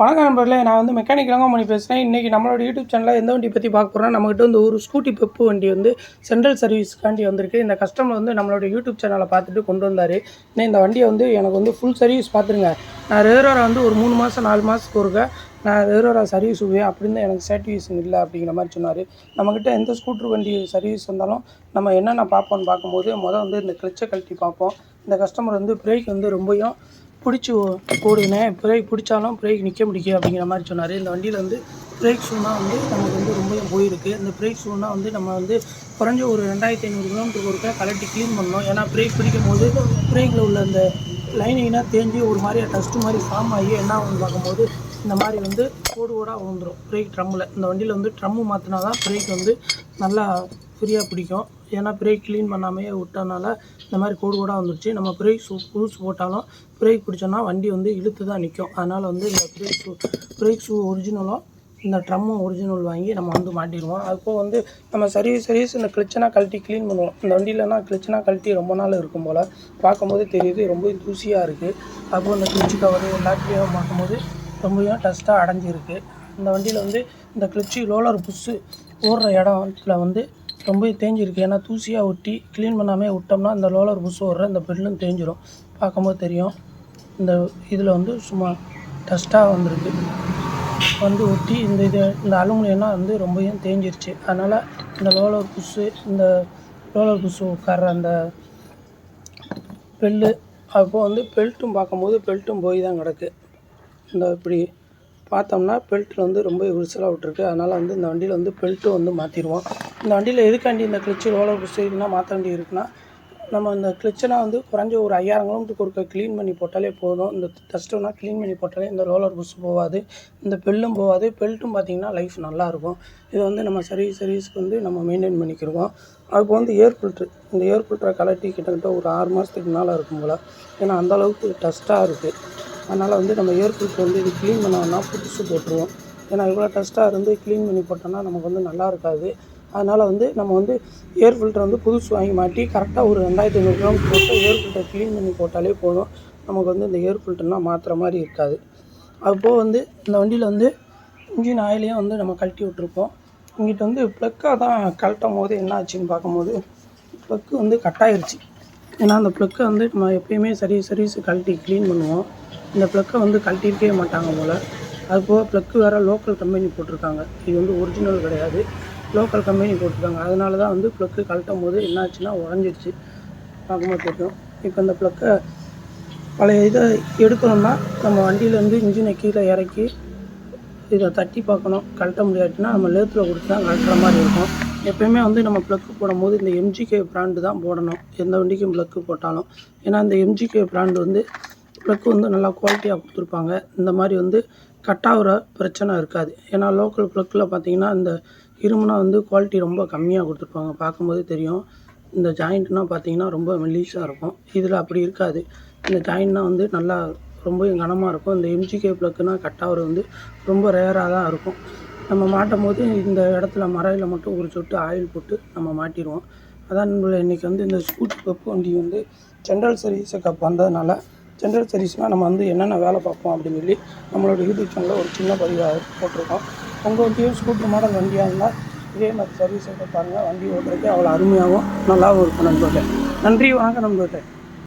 வணக்கம் நண்பர்களே நான் வந்து மெக்கானிக் ரங்கமணி பேசுகிறேன் இன்றைக்கி நம்மளோட யூடியூப் சேனலில் எந்த வண்டி பற்றி பார்க்க போகிறோம்னா நம்மகிட்ட வந்து ஒரு ஸ்கூட்டி பெப்பு வண்டி வந்து சென்ட்ரல் சர்வீஸ்க்காண்டி வந்திருக்கு. இந்த கஸ்டமர் வந்து நம்மளோட யூடியூப் சேனலை பார்த்துட்டு கொண்டு வந்தார். இன்னும் இந்த வண்டியை வந்து எனக்கு வந்து ஃபுல் சர்வீஸ் பார்த்துருங்க. நான் ரெகுலராக வந்து ஒரு மூணு மாதம் நாலு மாதத்துக்கு ஒருக்க நான் ரெகுலராக சர்வீஸ் உபயோகம் அப்படின்னு எனக்கு சாட்டிஸ்ஃபேஷன் இல்லை அப்படிங்கிற மாதிரி சொன்னார். நம்மக்கிட்ட எந்த ஸ்கூட்ரு வண்டி சர்வீஸ் வந்தாலும் நம்ம என்னென்ன பார்ப்போம்னு பார்க்கும்போது மொதல் வந்து இந்த கிளச்சை கழட்டி பார்ப்போம். இந்த கஸ்டமர் வந்து பிரேக் வந்து ரொம்பவும் பிடிச்சி ஓடுதுனே பிரேக் பிடிச்சாலும் பிரேக் நிற்க முடியும் அப்படிங்கிற மாதிரி சொன்னார். இந்த வண்டியில் வந்து பிரேக் ஷூனா வந்து நமக்கு வந்து ரொம்ப போயிருக்கு. இந்த பிரேக் ஷூனா வந்து நம்ம வந்து குறைஞ்ச ஒரு ரெண்டாயிரத்தி ஐநூறு கிலோமீட்டருக்கு ஒருக்கா கலட்டி க்ளீன் பண்ணணும். ஏன்னா பிரேக் பிடிக்கும் போது பிரேக்கில் உள்ள அந்த லைனிங்னா தேஞ்சு ஒரு மாதிரி டஸ்ட்டு மாதிரி ஃபார்ம் ஆகி என்ன ஆகும்னு பார்க்கும்போது இந்த மாதிரி வந்து கோடு கோடாக விழுந்துரும் பிரேக் ட்ரம்மில் இந்த வண்டியில் வந்து ட்ரம்மு மாற்றினா தான் பிரேக் வந்து நல்லா ஃப்ரீயாக பிடிக்கும். ஏன்னா பிரேக் க்ளீன் பண்ணாமையே விட்டனால இந்த மாதிரி கோடு கூட வந்துருச்சு. நம்ம பிரேக் ஷூ புதுசு போட்டாலும் பிரேக் பிடிச்சோன்னா வண்டி வந்து இழுத்து தான் நிற்கும் அதனால் வந்து இந்த பிரேக் ஷூ பிரேக் ஷூ ஒரிஜினலும் இந்த ட்ரம்மும் ஒரிஜினல் வாங்கி நம்ம வந்து மாட்டிடுவோம். அதுப்போ வந்து நம்ம சர்வீஸ் சர்வீஸ் இந்த கிளிச்சனா கழட்டி க்ளீன் பண்ணுவோம். இந்த வண்டியிலனா கிளிச்சனா கழட்டி ரொம்ப நாள் இருக்கும் போல். பார்க்கும்போது தெரியுது ரொம்ப தூசியாக இருக்குது அப்போ இந்த கிளிச்சு கவரு எல்லாத்தையும் பார்க்கும்போது ரொம்பவும் டஸ்ட்டாக அடைஞ்சிருக்கு. இந்த வண்டியில் வந்து இந்த கிளிச்சு ரோலர் புஷ்ஷு ஓடுற இடத்துல வந்து ரொம்ப தேஞ்சிருக்கு. ஏன்னா தூசியாக ஒட்டி க்ளீன் பண்ணாமே விட்டோம்னா இந்த லோலர் புஷ் ஓடுற இந்த பெல்லும் தேஞ்சிரும். பார்க்கும்போது தெரியும். இந்த இதில் வந்து சும்மா டஸ்ட்டாக வந்திருக்கு. வந்து ஒட்டி இந்த இது இந்த அலுமினியம்னா வந்து ரொம்பவும் தேஞ்சிருச்சு. அதனால் இந்த லோலர் புஷ்ஷு இந்த லோலர் புஷ்ஷு உட்கார்ற அந்த பெல்லு அப்போ வந்து பெல்ட்டும் பார்க்கும்போது பெல்ட்டும் போய் தான் கிடக்கு. இந்த இப்படி பார்த்தோம்னா பெல்ட்டில் வந்து ரொம்ப விரிசலாக விட்ருக்கு அதனால் வந்து இந்த வண்டியில் வந்து பெல்ட்டும் வந்து மாற்றிடுவோம் இந்த வண்டியில் எதுக்காண்டி இந்த கிளிச்சு ரோலர் புஷ் மாற்ற வேண்டி இருக்குன்னா நம்ம இந்த கிளச்சனா வந்து குறைஞ்ச ஒரு ஐயாயிரம் கிலோமீட்டருக்கு ஒருக்க க்ளீன் பண்ணி போட்டாலே போதும். இந்த டஸ்ட்டுனா க்ளீன் பண்ணி போட்டாலே இந்த ரோலர் புஷ் போகாது இந்த பெல்லும் போகாது பெல்ட்டும் பார்த்திங்கன்னா லைஃப் நல்லாயிருக்கும் இதை வந்து நம்ம சர்வீஸ் சர்வீஸ்க்கு வந்து நம்ம மெயின்டைன் பண்ணிக்கிடுவோம். அதுக்கு வந்து ஏர் ஃபில்ட்ரு இந்த ஏர் ஃபில்டரை கலட்டி கிட்டத்தட்ட ஒரு ஆறு மாதத்துக்கு மேலே இருக்கும் போல். ஏன்னா அந்தளவுக்கு டஸ்ட்டாக இருக்குது அதனால் வந்து நம்ம ஏர் ஃபில்ட்ரு வந்து இது க்ளீன் பண்ணோம்னா புதுசு போட்டுருவோம் ஏன்னா இவ்வளோ டஸ்ட்டாக இருந்து க்ளீன் பண்ணி போட்டோம்னா நமக்கு வந்து நல்லா இருக்காது அதனால் வந்து நம்ம வந்து ஏர் ஃபில்டர் வந்து புதுசு வாங்கி மாட்டி கரெக்டாக ஒரு ரெண்டாயிரத்தி ஐநூறு கிலோமீட்டர் போட்டு ஏர் ஃபில்டர் க்ளீன் பண்ணி போட்டாலே போதும் நமக்கு வந்து இந்த ஏர் ஃபில்டர்னால் மாற்றுற மாதிரி இருக்காது அப்போது வந்து இந்த வண்டியில் வந்து இன்ஜின் ஆயிலையும் வந்து நம்ம கழட்டி விட்ருப்போம் இங்கிட்ட வந்து ப்ளக்காக தான் கழட்டும் போது என்ன ஆச்சுன்னு பார்க்கும்போது ப்ளக்கு வந்து கட்டாயிருச்சு ஏன்னா அந்த ப்ளக்கை வந்து நம்ம எப்பயுமே சரி சர்வீஸ் கழட்டி க்ளீன் பண்ணுவோம் இந்த ப்ளக்கை வந்து கழட்டிருக்கவே மாட்டாங்க போல். அது போக ப்ளக்கு வேறு லோக்கல் கம்பெனி போட்டிருக்காங்க. இது வந்து ஒரிஜினல் கிடையாது. லோக்கல் கம்பெனி போட்டிருக்காங்க. அதனால தான் வந்து ப்ளக்கு கழட்டும் போது என்னாச்சுன்னா உடஞ்சிடுச்சு பார்க்கும்போது தெரியும். இப்போ இந்த ப்ளக்கை பழைய இதை எடுக்கணும்னா நம்ம வண்டியிலேருந்து இன்ஜினை கீழே இறக்கி இதை தட்டி பார்க்கணும். கழட்ட முடியாட்டினா நம்ம லேத்தில் கொடுத்து தான் கழட்டுற மாதிரி இருக்கும். எப்பயுமே வந்து நம்ம ப்ளக்கு போடும்போது இந்த எம்ஜிகே பிராண்டு தான் போடணும். எந்த வண்டிக்கும் ப்ளக்கு போட்டாலும். ஏன்னா இந்த எம்ஜிகே பிராண்டு வந்து ப்ளக்கு வந்து நல்லா குவாலிட்டியாக கொடுத்துருப்பாங்க. இந்த மாதிரி வந்து கட் ஆகிற பிரச்சனை இருக்காது. ஏன்னா லோக்கல் ப்ளக்கில் பார்த்தீங்கன்னா இந்த இருமுனா வந்து குவாலிட்டி ரொம்ப கம்மியாக கொடுத்துருப்பாங்க. பார்க்கும்போது தெரியும். இந்த ஜாயிண்ட்னால் பார்த்தீங்கன்னா ரொம்ப மெல்லிஸாக இருக்கும். இதில் அப்படி இருக்காது. இந்த ஜாயிண்ட்னால் வந்து நல்லா ரொம்ப கனமாக இருக்கும். இந்த எம்ஜிகே ப்ளக்குனா கட் ஆகிறது வந்து ரொம்ப ரேராக தான் இருக்கும். நம்ம மாட்டும் போது இந்த இடத்துல மரையில் மட்டும் ஒரு சொட்டு ஆயில் போட்டு நம்ம மாட்டிடுவோம். அதான் நம்மளை இன்றைக்கி வந்து இந்த ஸ்கூட்டி பப்பு வண்டி வந்து ஜென்ரல் சர்வீஸ் கப் வந்ததுனால ஜென்ரல் சர்வீஸ்னால் நம்ம வந்து என்னென்ன வேலை பார்ப்போம் அப்படின்னு சொல்லி நம்மளோட யூடியூப் சேனலில் ஒரு சின்ன பதிவாக போட்டிருக்கோம். உங்கள் வண்டியும் ஸ்கூட்டர் மாடல் வண்டியாக இருந்தால் இதே மாதிரி சர்வீஸ் பாருங்கள் வண்டி ஓட்டுறதுக்கு அவ்வளோ அருமையாகவும் நல்லாவும் இருக்கும் நண்பர்களே. நன்றி வணக்கம் நண்பர்களே.